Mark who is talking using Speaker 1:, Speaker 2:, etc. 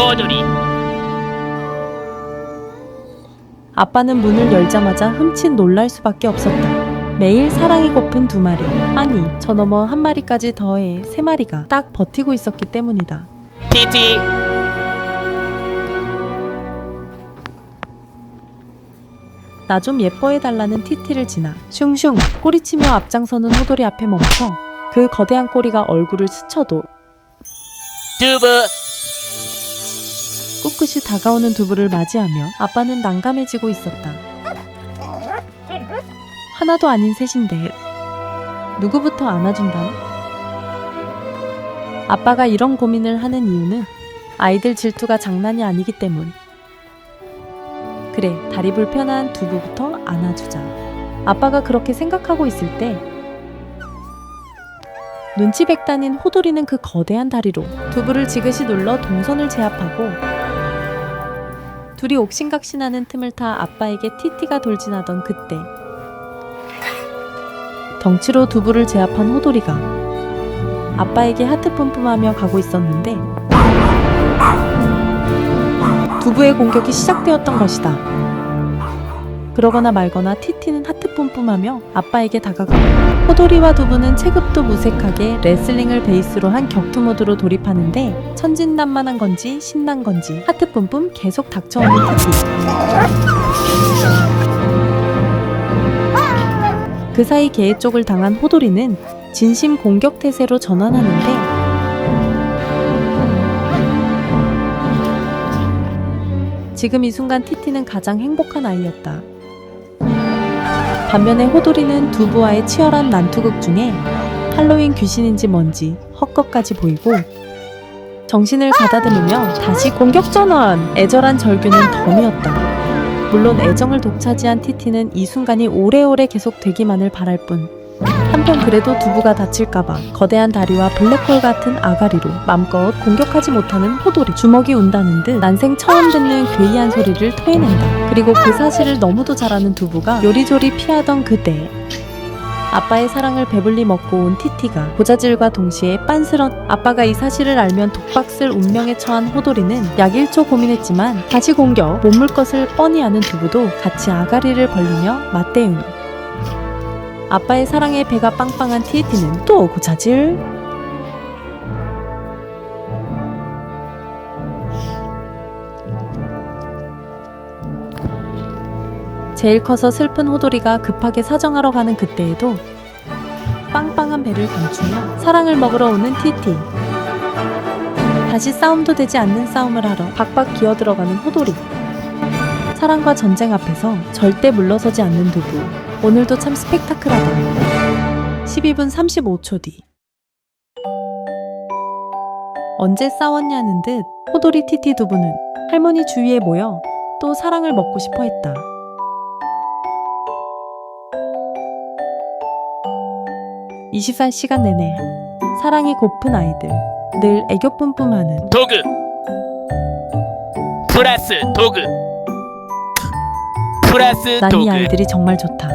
Speaker 1: 호돌이
Speaker 2: 아빠는 문을 열자마자 흠칫 놀랄 수밖에 없었다. 매일 사랑이 고픈 두 마리, 아니 저 너머 한 마리까지 더해 세 마리가 딱 버티고 있었기 때문이다.
Speaker 1: 티티
Speaker 2: 나 좀 예뻐해 달라는 티티를 지나 슝슝 꼬리치며 앞장서는 호돌이 앞에 멈춰 그 거대한 꼬리가 얼굴을 스쳐도
Speaker 1: 두부
Speaker 2: 꿋꿋이 다가오는 두부를 맞이하며 아빠는 난감해지고 있었다. 하나도 아닌 셋인데 누구부터 안아준다? 아빠가 이런 고민을 하는 이유는 아이들 질투가 장난이 아니기 때문. 그래, 다리 불편한 두부부터 안아주자. 아빠가 그렇게 생각하고 있을 때 눈치 백단인 호돌이는 그 거대한 다리로 두부를 지그시 눌러 동선을 제압하고 둘이 옥신각신하는 틈을 타 아빠에게 티티가 돌진하던 그때 덩치로 두부를 제압한 호돌이가 아빠에게 하트 뿜뿜하며 가고 있었는데 두부의 공격이 시작되었던 것이다. 그러거나 말거나 티티는 하트 뿜뿜하며 아빠에게 다가가고 호돌이와 두부는 체급도 무색하게 레슬링을 베이스로 한 격투 모드로 돌입하는데 천진난만한 건지 신난 건지 하트 뿜뿜 계속 닥쳐오는 티티 그 사이 개의 쪽을 당한 호돌이는 진심 공격 태세로 전환하는데 지금 이 순간 티티는 가장 행복한 아이였다. 반면에 호돌이는 두부와의 치열한 난투극 중에 할로윈 귀신인지 뭔지 헛것까지 보이고 정신을 가다듬으며 다시 공격 전환! 애절한 절규는 덤이었다. 물론 애정을 독차지한 티티는 이 순간이 오래오래 계속되기만을 바랄 뿐. 한편 그래도 두부가 다칠까봐 거대한 다리와 블랙홀 같은 아가리로 맘껏 공격하지 못하는 호돌이 주먹이 운다는 듯 난생 처음 듣는 괴이한 소리를 토해낸다. 그리고 그 사실을 너무도 잘 아는 두부가 요리조리 피하던 그때 아빠의 사랑을 배불리 먹고 온 티티가 고자질과 동시에 빤스런 아빠가 이 사실을 알면 독박쓸 운명에 처한 호돌이는 약 1초 고민했지만 다시 공격 못 물 것을 뻔히 아는 두부도 같이 아가리를 벌리며 맞대응 아빠의 사랑에 배가 빵빵한 티티는 또 고자질 제일 커서 슬픈 호돌이가 급하게 사정하러 가는 그때에도 빵빵한 배를 감추며 사랑을 먹으러 오는 티티. 다시 싸움도 되지 않는 싸움을 하러 박박 기어 들어가는 호돌이. 사랑과 전쟁 앞에서 절대 물러서지 않는 두부. 오늘도 참 스펙타클하다. 12분 35초 뒤. 언제 싸웠냐는 듯 호돌이 티티 두부는 할머니 주위에 모여 또 사랑을 먹고 싶어 했다. 24시간 내내 사랑이 고픈 아이들 늘 애교 뿜뿜하는
Speaker 1: 도그 플러스 도그 플러스
Speaker 2: 난이
Speaker 1: 도그
Speaker 2: 아이들이 정말 좋다.